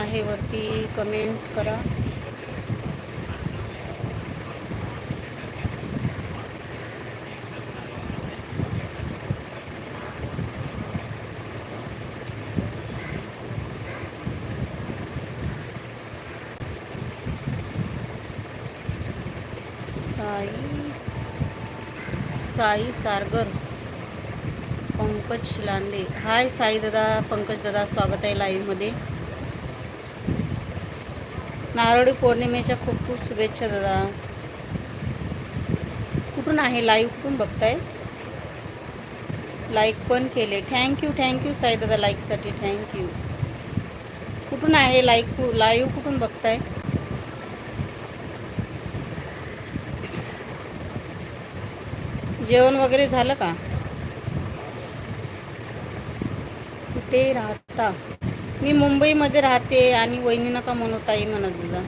आहे वरती कमेंट करा. साई साई सारगर पंकज लांडे. हाय साई दादा पंकज दादा स्वागत आहे लाईव्हमध्ये नारळी पौर्णिमेच्या खूप खूप शुभेच्छा दादा. कुठून आहे? लाईव्ह कुठून बघताय? लाईक पण केले. थँक्यू थँक्यू साई दादा लाईकसाठी थँक्यू कुठून आहे लाईक लाईव्ह कुठून बघताय? जेवण वगैरे झालं का? कुठे राहता? मी मुंबईमध्ये राहते आणि वहिनी नका म्हणताई म्हणत तुझा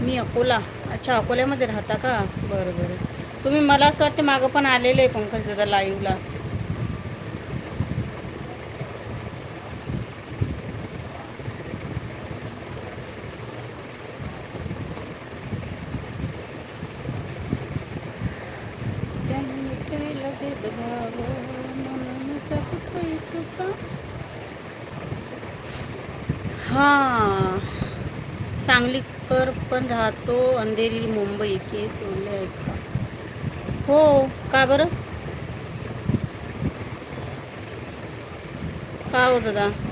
मी अकोला. अच्छा अकोल्यामध्ये राहता का? बरं बरं. तुम्ही मला असं वाटते मागं पण आलेलं आहे पंकज दादा लाईव्हला त्याने मिटविला भेदभाव म्हणून जगतोय सुखा हा सांगलीकर पण राहतो अंधेरी मुंबई केस ओले आहेत का? हो का बरं? का हो दादा?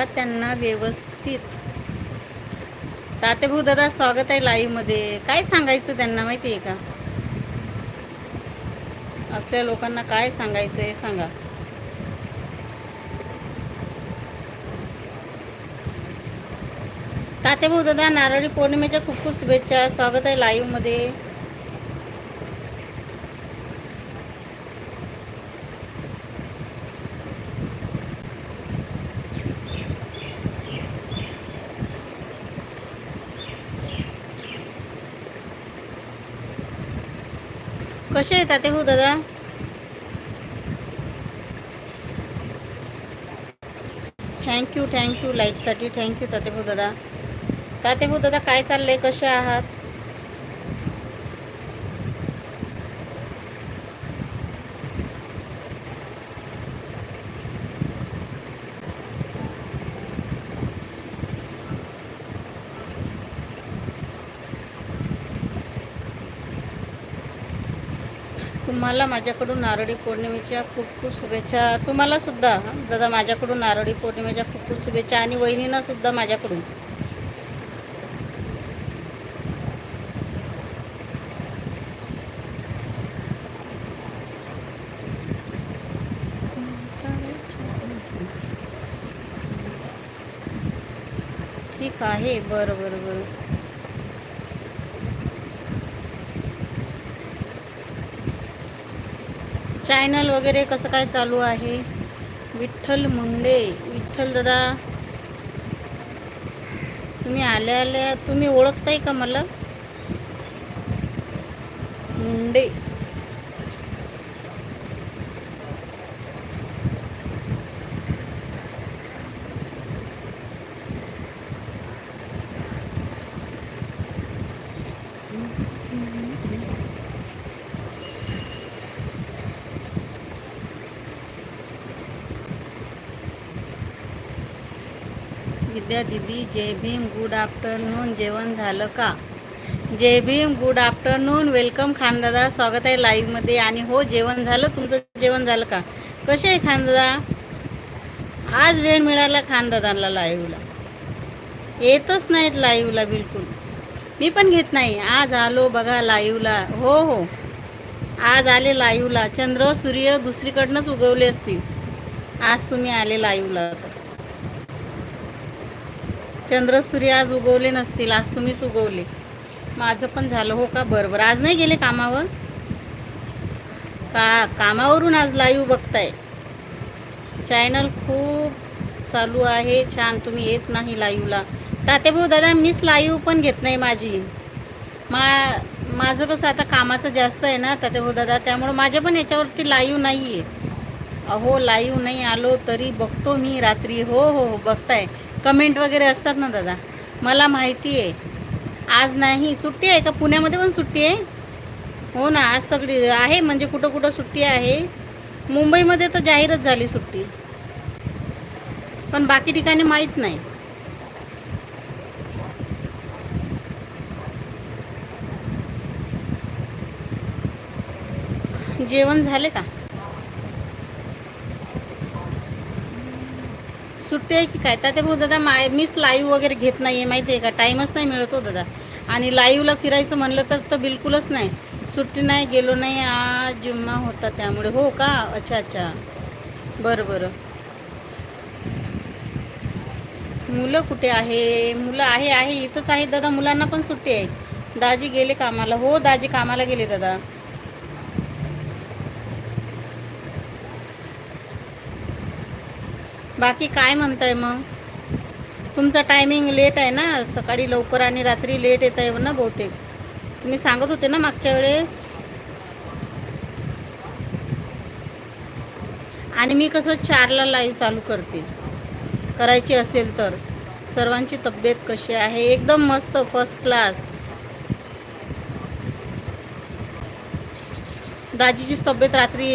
सांगा त्यांना व्यवस्थित. तातेभाऊ दादा स्वागत आहे लाईव्हमध्ये काय सांगायचं त्यांना माहिती आहे का? असल्या लोकांना काय सांगायचं हे सांगा. तातेभाऊ दादा नारळी पौर्णिमेच्या खूप खूप शुभेच्छा. स्वागत आहे लाईव्हमध्ये कसे आहे हो दादा? थँक्यू थँक्यू लाईकसाठी थँक्यू तातेभाऊ दादा. तातेभाऊ दादा काय चाललंय? कसे आहात? तुम्हाला माझ्याकडून नारळी पौर्णिमेच्या खूप खूप शुभेच्छा. तुम्हाला सुद्धा दादा माझ्याकडून नारळी पौर्णिमेच्या खूप खूप शुभेच्छा आणि वहिनींना सुद्धा माझ्याकडून. ठीक आहे. बरं बरं बरं. चॅनल वगैरे कसं काय चालू आहे? विठ्ठल मुंडे विठ्ठल दादा. तुम्ही आल्या आल्या. तुम्ही ओळखताय का मला? मुंडे. विद्या दिदी जय भीम गुड आफ्टरनून जेवण झालं का? जय भीम गुड आफ्टरनून वेलकम खानदादा. स्वागत आहे लाईव्हमध्ये आणि हो जेवण झालं? तुमचं जेवण झालं का? कसे आहे खानदादा? आज वेळ मिळाला खानदादांना लाईव्हला येतच नाहीत लाईव्हला बिलकुल. मी पण घेत नाही. आज आलो बघा लाईव्हला हो हो. आज आले लाईव्हला चंद्र सूर्य दुसरीकडनंच उगवले असतील. आज तुम्ही आले लाईव्हला तर चंद्र सूर्य आज उगवले नसतील आज तुम्हीच उगवले. माझं पण झालं हो का? बरं बरं. आज नाही गेले कामावर? का कामावरून आज लाईव्ह बघताय. चॅनल खूप चालू आहे. छान तुम्ही येत नाही लाईव्हला तात्याभाऊ दादा मीच लाईव्ह पण घेत नाही माझी. मा माझं कसं आता कामाचं जास्त आहे ना तात्याभाऊ दादा त्यामुळं माझ्या पण याच्यावरती लाईव्ह नाही आहे अहो लाईव्ह नाही आलो तरी बघतो मी रात्री. हो हो हो बघताय. कमेंट वगैरे असतात ना दादा? मला माहिती आहे. आज नाही. सुट्टी आहे का? पुण्यामध्ये पण सुट्टी आहे? हो ना आज सगळी आहे. म्हणजे कुठं कुठं सुट्टी आहे? मुंबईमध्ये तर जाहीरच झाली सुट्टी. पण बाकी ठिकाणी माहीत नाही. जेवण झाले का? सुट्टी आहे की काय? त्यात मग दादा माय मीच लाईव्ह वगैरे घेत नाही आहे माहिती आहे का? टाईमच नाही मिळत हो दादा. आणि लाईव्हला फिरायचं म्हणलं तर तर बिलकुलच नाही. सुट्टी नाही गेलो नाही आज जिम्मा होता त्यामुळे. हो का? अच्छा अच्छा. बरं बरं. मुलं कुठे आहे? मुलं आहे आहे. इथंच आहे दादा. मुलांना पण सुट्टी आहे. दाजी गेले कामाला. हो दाजी कामाला गेले दादा. बाकी काय म्हणताय मग? तुमचा टायमिंग लेट आहे ना? सकाळी लवकर आणि रात्री लेट येत आहे ना बहुतेक. तुम्ही सांगत होते ना मागच्या वेळेस? आणि मी कसं चारला लाईव्ह चालू करते. करायची असेल तर. सर्वांची तब्येत कशी आहे? एकदम मस्त फर्स्ट क्लास दाजीचीच तब्येत रात्री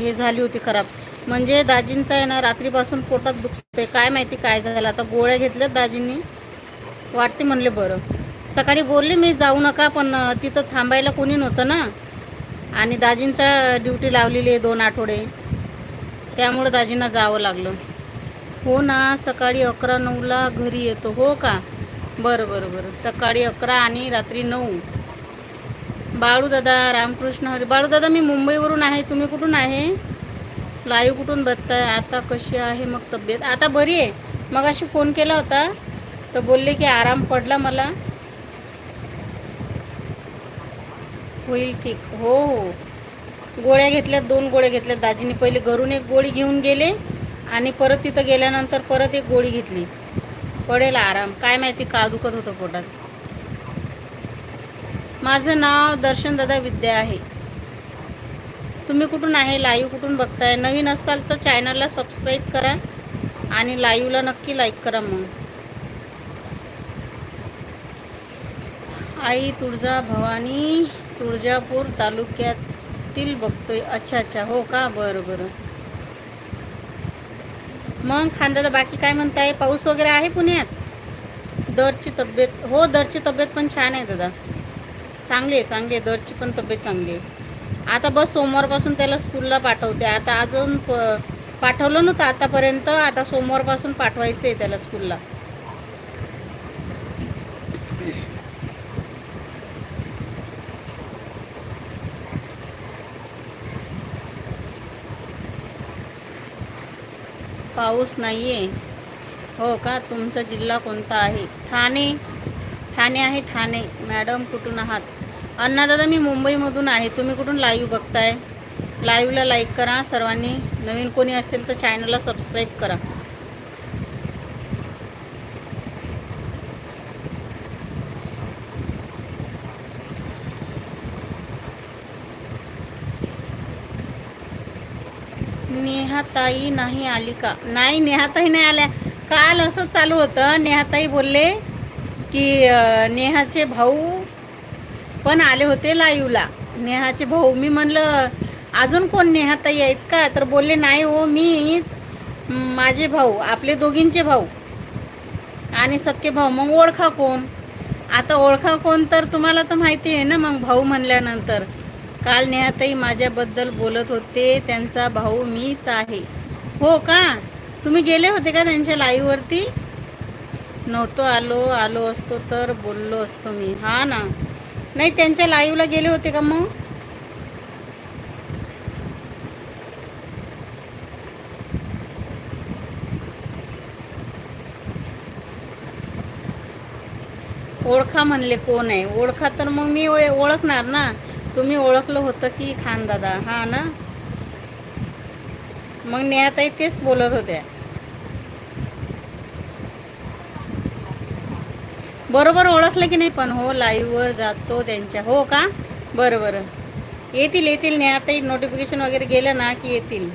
हे झाली होती खराब. म्हणजे दाजींचं आहे ना रात्रीपासून पोटात दुखते काय माहिती काय झालं? आता गोळ्या घेतल्यात दाजींनी. वाटते म्हणले बरं. सकाळी बोलले मी जाऊ नका पण तिथं थांबायला कोणी नव्हतं ना. आणि दाजींचा ड्युटी लावलेली आहे दोन आठवडे. त्यामुळं दाजींना जावं लागलं. हो ना सकाळी अकरा नऊला घरी येतो. हो का? बरं बरं बरं. सकाळी अकरा आणि रात्री नऊ. बाळूदादा रामकृष्ण हरी बाळूदादा मी मुंबईवरून आहे. तुम्ही कुठून आहे? लाईव्ह कुठून बसताय? आता कशी आहे मग तब्येत? आता बरी आहे. मग अशी फोन केला होता. तर बोलले की आराम पडला मला. होईल ठीक. हो हो. गोळ्या घेतल्यात दोन गोळ्या घेतल्यात दाजीने. पहिले घरून एक गोळी घेऊन गेले आणि परत तिथं गेल्यानंतर परत एक गोळी घेतली. पडेल आराम. काय माहिती का दुखत होतं पोटात. माझं नाव दर्शन दादा विद्या आहे. तुम्ही कुठून आहे लाईव्ह कुठून बघताय नवीन असाल तर चॅनलला सबस्क्राईब करा आणि लाईव्हला नक्की लाईक करा मग. आई तुळजा भवानी तुळजापूर तालुक्यातील बघतोय. अच्छा अच्छा. हो का? बरं बरं. मग खांदा बाकी काय म्हणताय? पाऊस वगैरे आहे पुण्यात? दरची तब्येत हो दरची तब्येत पण छान आहे दादा. चांगली आहे चांगली आहे. दरची पण तब्येत चांगली आहे. आता बस सोमवारपासून त्याला स्कूलला पाठवते. आता अजून प पाठवलं नव्हतं आतापर्यंत. आता सोमवारपासून पाठवायचं आहे त्याला स्कूलला पाऊस नाही आहे हो का? तुमचा जिल्हा कोणता आहे? ठाणे. ठाणे आहे ठाणे. मॅडम कुठून आहात? अण्णादादा मी मुंबईमधून आहे. तुम्ही कुठून लाईव्ह बघताय? लाईव्हला लाईक करा. सर्वांनी नवीन कोणी असेल तर चॅनलला सबस्क्राईब करा. नेहाताई नाही आली का? नाही नेहाताई नाही आल्या. काल असंच चालू होतं. नेहाताई बोलले की नेहाचे भाऊ पण आले होते लाईव्हला नेहाचे भाऊ मी म्हणलं अजून कोण नेहाताई आहेत का? तर बोलले नाही हो मीच माझे भाऊ आपले दोघींचे भाऊ. आणि सख्खे भाऊ मग ओळखा कोण? आता ओळखा कोण तर तुम्हाला तर माहिती आहे ना मग भाऊ म्हणल्यानंतर. काल नेहाताई माझ्याबद्दल बोलत होते त्यांचा भाऊ मीच आहे. हो का? तुम्ही गेले होते का त्यांच्या लाईव्हवरती नव्हतो आलो आलो असतो तर बोललो असतो मी. हा ना. नाही त्यांच्या लाईव्हला गेले होते का मग? ओळखा म्हणले कोण आहे? ओळखा तर मग मी ओळखणार ना. तुम्ही ओळखलं होतं की खान दादा हा ना? मग नेहाताई तेच बोलत होत्या. बरोबर ओळखलं की नाही पण हो लाईव्हवर जातो त्यांच्या. हो का? बरं बरं. येतील येतील. नेहाताई नोटिफिकेशन वगैरे गेलं ना की येतील.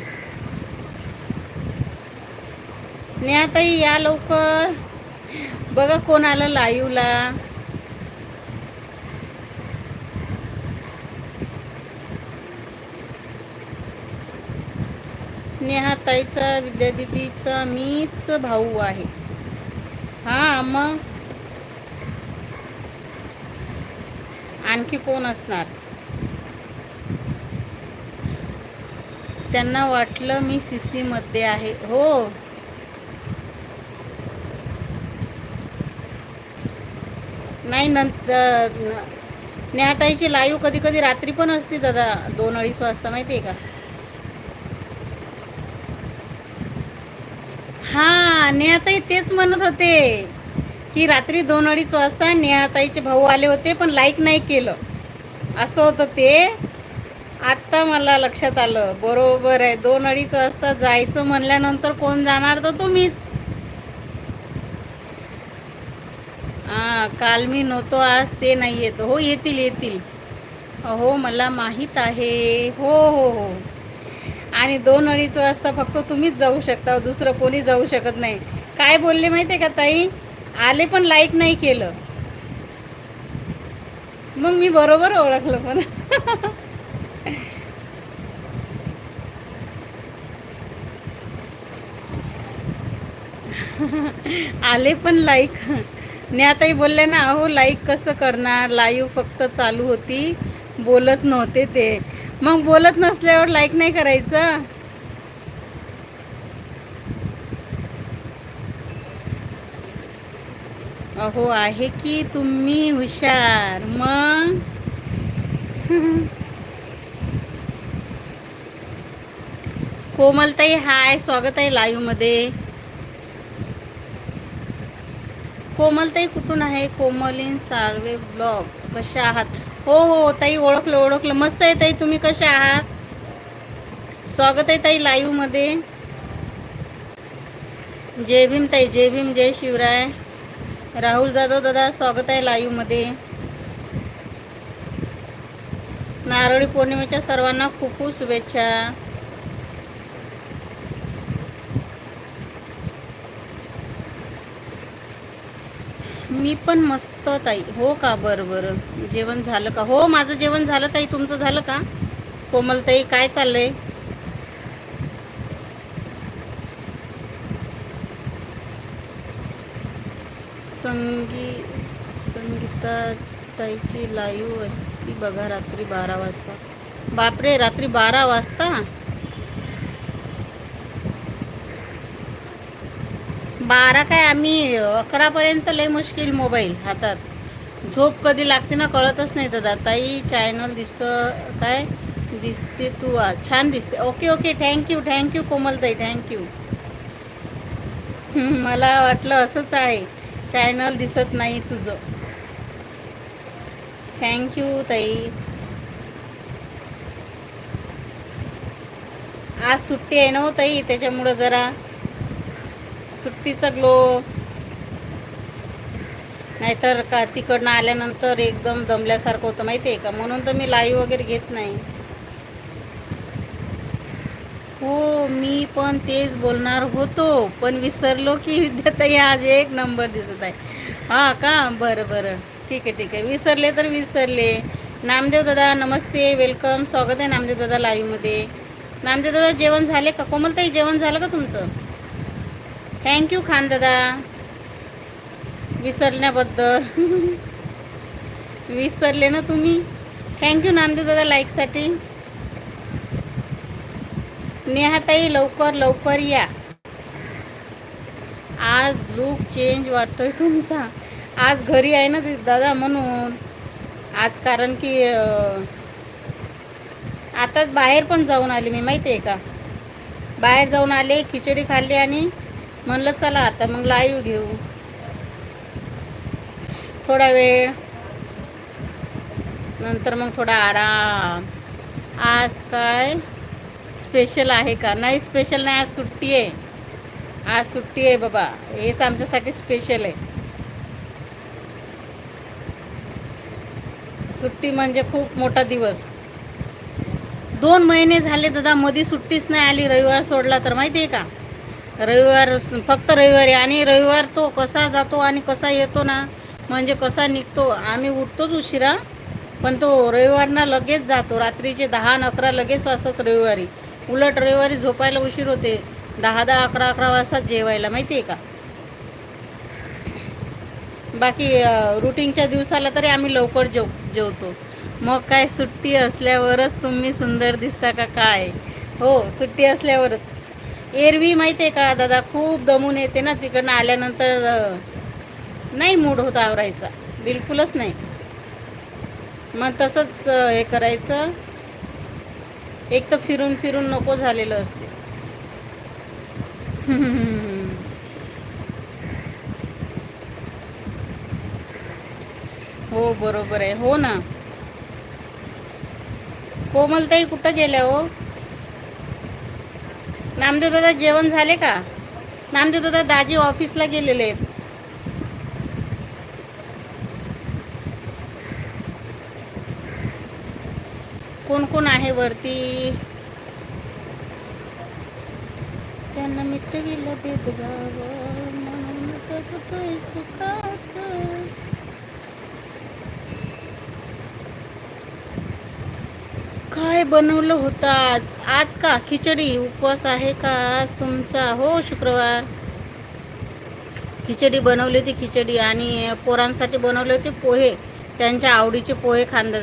नेहाताई या लवकर. बघा कोण आलं लाईव्हला नेहाताईचा विद्यादिदीचा मीच भाऊ आहे. हा मग? आणखी कोण असणार? त्यांना वाटलं मी सी मध्ये आहे. हो. नाही नंतर न- नेहाताईची लाईव्ह कधी कधी रात्री पण असते दादा दोन अडीच वाजता माहिती आहे का? हा नेहाताई तेच म्हणत होते. की रात्री दोन अडीच वाजता नेहाताईचे भाऊ आले होते पण लाईक नाही केलं. असं होतं ते. आत्ता मला लक्षात आलं. बरोबर आहे. दोन अडीच वाजता जायचं म्हणल्यानंतर कोण जाणार तर तुम्हीच. हां काल मी नव्हतो आज ते नाही येत हो येतील येतील. हो मला माहीत आहे. हो हो हो. आणि दोन अडीच वाजता फक्त तुम्हीच जाऊ शकता. दुसरं कोणी जाऊ शकत नाही. काय बोलले माहिती आहे का ताई? आले पण लाईक नाही केलं. मग मी बरोबर ओळखलं पण. आले पण लाईक नेहाताई बोलले ना अहो लाईक कसं करणार? लाईव्ह फक्त चालू होती. बोलत नव्हते ते. मग बोलत नसल्यावर लाईक नाही करायचं? अहो आहे की तुम्ही हुशार? मग? कोमलताई हाय स्वागत आहे लाईव्हमध्ये. कोमलताई कुठून आहे? कोमलिन सार्वे ब्लॉग कशा आहात? हो हो ताई ओळखलं ओळखलं. मस्त आहे ताई तुम्ही कशा आहात? स्वागत आहे ताई लाईव्हमध्ये. जय भीम ताई जय भीम जय शिवराय. राहुल जाधव दादा स्वागत आहे लाईव्हमध्ये नारळी पौर्णिमेच्या सर्वांना खूप खूप शुभेच्छा. मी पण मस्त ताई. हो का? बरं बरं. जेवण झालं का? हो माझं जेवण झालं ताई. तुमचं झालं का? कोमलताई काय चाललंय? संगी संगीताताईची लाईव्ह असती बघा रात्री बारा वाजता. बापरे रात्री बारा वाजता? बारा काय आम्ही? अकरापर्यंत लय मुश्किल मोबाईल हातात. झोप कधी लागते ना कळतच नाही दादा. ताई चॅनल दिस काय? दिसते तू छान दिसते. Okay okay. Thank you thank you कोमलताई thank you मला वाटलं असंच आहे. चॅनल दिसत नाही तुझं. थँक्यू ताई. आज सुट्टी आहे ना हो ताई? त्याच्यामुळं जरा सुट्टीचा ग्लो. नाहीतर का तिकडनं आल्यानंतर एकदम दमल्यासारखं होतं माहिती आहे का? म्हणून तर मी लाईव्ह वगैरे घेत नाही. हो मी पण तेच बोलणार होतो पण विसरलो की विद्याताई आज एक नंबर दिसत आहे. हा का? बरं बरं. ठीक आहे ठीक आहे. विसरले तर विसरले. नामदेव दादा नमस्ते. वेलकम स्वागत आहे नामदेव दादा लाईव्हमध्ये नामदेव दादा जेवण झाले का? कोमलताई जेवण झालं का तुमचं? थँक्यू खान दादा. विसरल्याबद्दल. विसरले ना तुम्ही? थँक्यू नामदेव दादा लाईकसाठी नेहाताई लवकर लवकर या. आज लुक चेंज वाटतोय तुमचा. आज घरी आहे ना ते दादा म्हणून. आज कारण की आताच बाहेर पण जाऊन आले मी माहिती आहे का? बाहेर जाऊन आले खिचडी खाल्ली आणि म्हणलं चला आता मग लाईव्ह घेऊ. थोडा वेळ. नंतर मग थोडा आराम. आज काय? स्पेशल आहे का? नाही स्पेशल नाही आज सुट्टी आहे. आज सुट्टी आहे बाबा. हेच आमच्यासाठी स्पेशल आहे. सुट्टी म्हणजे खूप मोठा दिवस. दोन महिने झाले दादा मध्ये सुट्टीच नाही आली रविवार सोडला तर. माहिती आहे का? रविवार फक्त रविवारी आणि रविवार तो कसा जातो आणि कसा येतो ना म्हणजे कसा निघतो आम्ही उठतोच उशिरा पण तो रविवारना लगेच जातो. रात्रीचे दहा अकरा लगेच वाजतात रविवारी. उलट रविवारी झोपायला उशीर होते. दहा दहा अकरा अकरा वाजता जेवायला माहिती आहे का? बाकी रुटीनच्या दिवसाला तरी आम्ही लवकर जेव जेवतो. मग काय सुट्टी असल्यावरच तुम्ही सुंदर दिसता का काय? हो सुट्टी असल्यावरच. एरवी माहिती आहे का दादा? खूप दमून येते ना तिकडनं आल्यानंतर नाही मूड होता आवरायचा. बिलकुलच नाही. मग तसंच हे करायचं. एक तर फिरून फिरून नको झालेलं असते. हो बरोबर आहे. हो ना. कोमलताई कुठं गेल्या हो? नामदेव दादा जेवण झाले का? नामदेव दादा दाजी ऑफिसला गेलेले आहेत. कोण कोण आहे वरती? त्यांना मिटविलं भेदभाव म्हणून जगतोय सुखात. काय बनवलं होतं आज? आज का? खिचडी? उपवास आहे का आज तुमचा? हो शुक्रवार. खिचडी बनवली होती खिचडी. आणि पोरांसाठी बनवले होते पोहे. त्यांच्या आवडीचे पोहे खांदा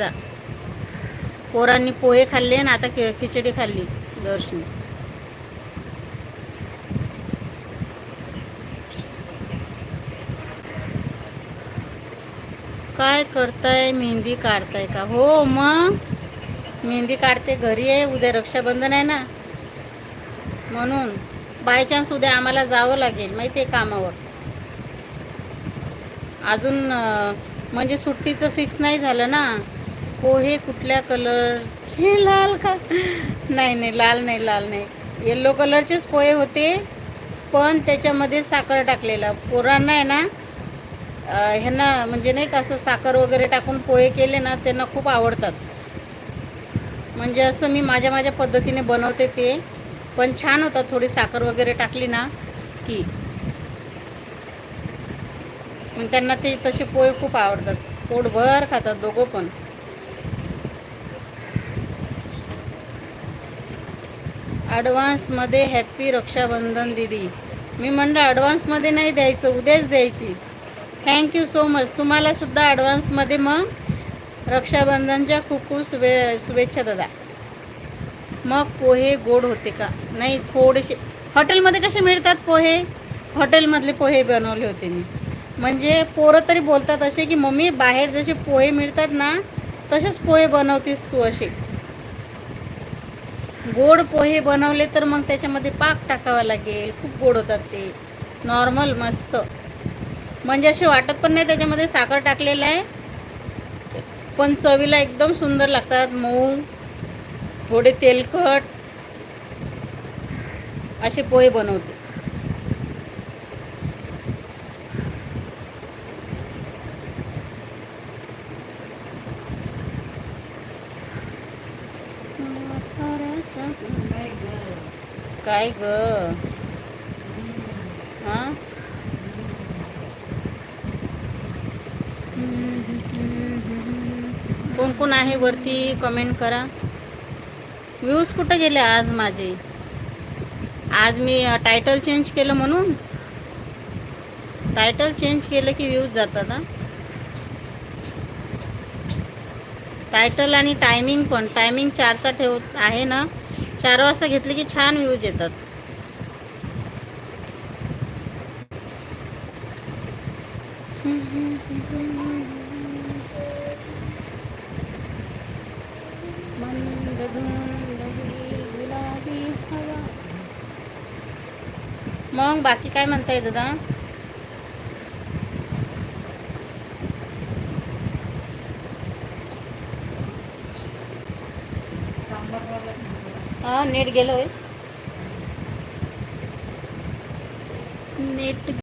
पोरांनी पोहे खाल्ले आणि आता खि- खिचडी खाल्ली दर्शनी. काय करताय? मेहंदी काढताय का? हो मग? मेहंदी काढते घरी आहे उद्या रक्षाबंधन आहे ना. म्हणून बाय चान्स उद्या आम्हाला जावं लागेल माहिती आहे कामावर. अजून म्हणजे सुट्टीचं फिक्स नाही झालं ना. पोहे कुठल्या कलरचे लाल का? नाही नाही लाल नाही लाल नाही. येल्लो कलरचेच पोहे होते पण त्याच्यामध्ये साखर टाकलेला. पोरांना आहे ना ह्यांना म्हणजे नाही का असं साखर वगैरे टाकून पोहे केले ना त्यांना खूप आवडतात. म्हणजे असं मी माझ्या माझ्या पद्धतीने बनवते ते. पण छान होतात थोडी साखर वगैरे टाकली ना की. मग त्यांना ते तसे पोहे खूप आवडतात. पोटभर खातात दोघं पण. ॲडव्हान्समध्ये हॅप्पी रक्षाबंधन दिदी. मी म्हणलं ॲडव्हान्समध्ये नाही द्यायचं उद्याच द्यायची. थँक्यू सो मच तुम्हालासुद्धा ॲडव्हान्समध्ये मग रक्षाबंधनच्या खूप खूप शुभे शुभेच्छा दादा. मग पोहे गोड होते का? नाही थोडेसे. हॉटेलमध्ये कसे मिळतात पोहे? हॉटेलमधले पोहे बनवले होते मी. म्हणजे पोरं तरी बोलतात असे की मम्मी बाहेर जसे पोहे मिळतात ना तसेच पोहे बनवतेस तू असे. गोड पोहे बनवले तर मग त्याच्यामध्ये पाक टाकावा लागेल. खूप गोड होतात ते. नॉर्मल मस्त. म्हणजे असे वाटत पण नाही त्याच्यामध्ये साखर टाकलेलं आहे. पण चवीला एकदम सुंदर लागतात मऊ. थोडे तेलकट. असे पोहे बनवते. काय ग? हां? कोण कोण आहे वरती? कमेंट करा. व्ह्यूज कुठं गेले आज माझे? आज मी टायटल चेंज केलं म्हणून? टायटल चेंज केलं की व्ह्यूज जातात हा? टायटल आणि टायमिंग पण. टायमिंग चारचा ठेव आहे ना? चार वाजता घेतले की छान व्ह्यूज येतात. गुलाबी मग बाकी काय म्हणताय दादा? नेट गेलं होय नेट